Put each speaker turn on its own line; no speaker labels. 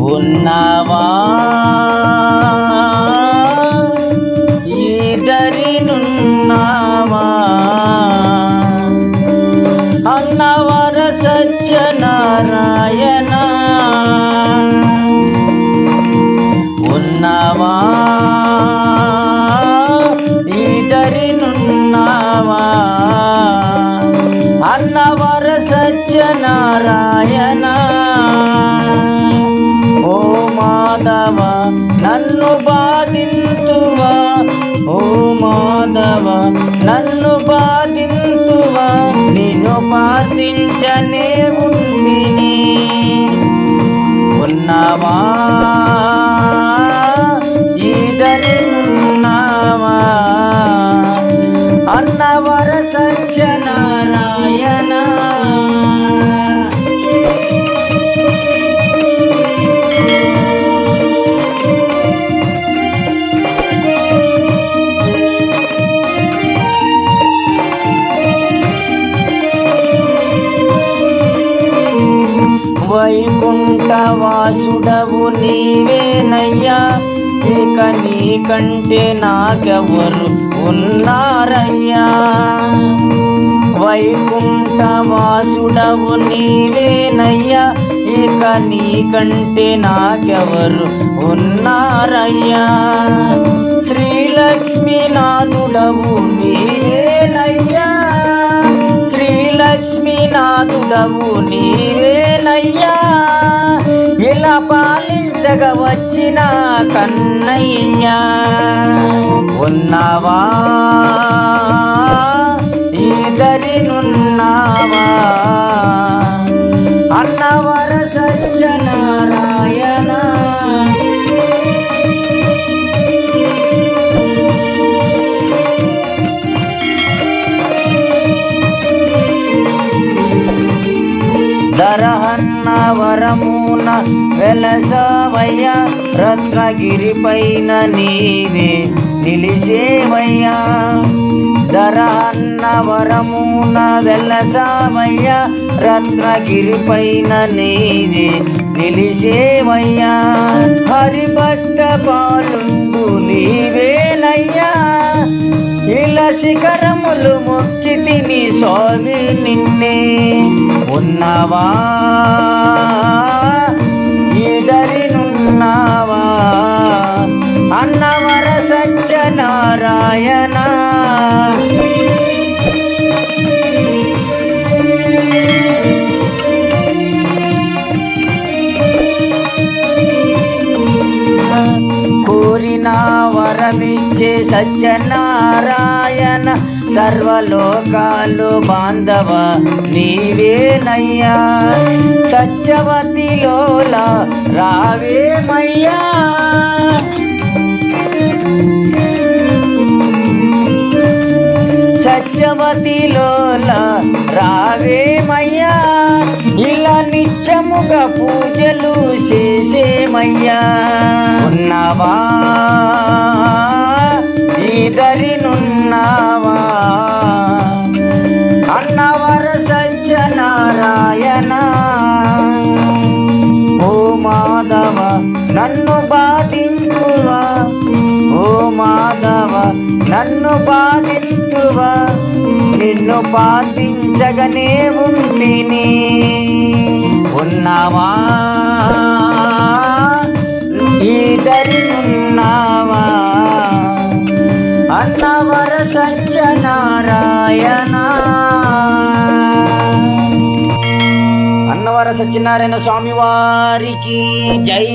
ఉన్నవా? ఈదరినున్నావా? అన్నవర సత్యనారాయణ. ఉన్నవా? ఈదరినున్నావా? అన్నవర సత్యనారాయణ. మాధవ నన్ను బాధింతువా? ఓ మాధవ నన్ను బాధింతువా? నిన్ను బాధించనే ఉంది ఉన్నవా? వైకుంఠ వాసుడవు నీవేనయ్యా. ఇక నీకంటే నాకెవరు ఉన్నారయ్యా. వైకుంఠవాసుడవు నీవేనయ్యా. ఇక నీకంటే నాకెవరు ఉన్నారయ్యా. శ్రీలక్ష్మీనాథుడవు నీవేనయ్యా. శ్రీలక్ష్మీనాథుడవు కన్నయ్యా. ఇలా పాలించగ వచ్చిన కన్నయ్యా? ఉన్నావా? ఈదరినున్నావా అన్నవర సజ్జనార వరమున వెలసావయ్యా రత్నగిరి పైన నీవే నిలిసేవయ్యా దరహన్న వరమున వెలసవయ్యా రత్నగిరి పైన నీవే నిలిసేవయ్యా హరిభక్త పాలుండు నీవేనయ్యా ఇలా శిఖరములు మొక్కి తిని స్వామి నిన్నే ఉన్నవా. అన్నవర సత్యనారాయణ. కోరిన వరమిచ్చే సత్యనారాయణ సర్వలోకాలు బాంధవ నీవేనయ్యా. సత్యవతిలోల రావేమయ్యా. సత్యవతిలోల రావేమయ్యా? ఇలా నిత్యముగా పూజలు చేసేమయ్యా? ఉన్నవా? ఈదరినున్నావా అన్నవర సత్యనారాయణ ఓ మాధవ నన్ను బాధింతువా నిన్ను బాధించగనే ఉంటిని ఉన్నావా? ఈదరినున్నావా అన్నవర సత్యనారాయణ. అన్నవర సత్యనారాయణ స్వామి వారికి జై.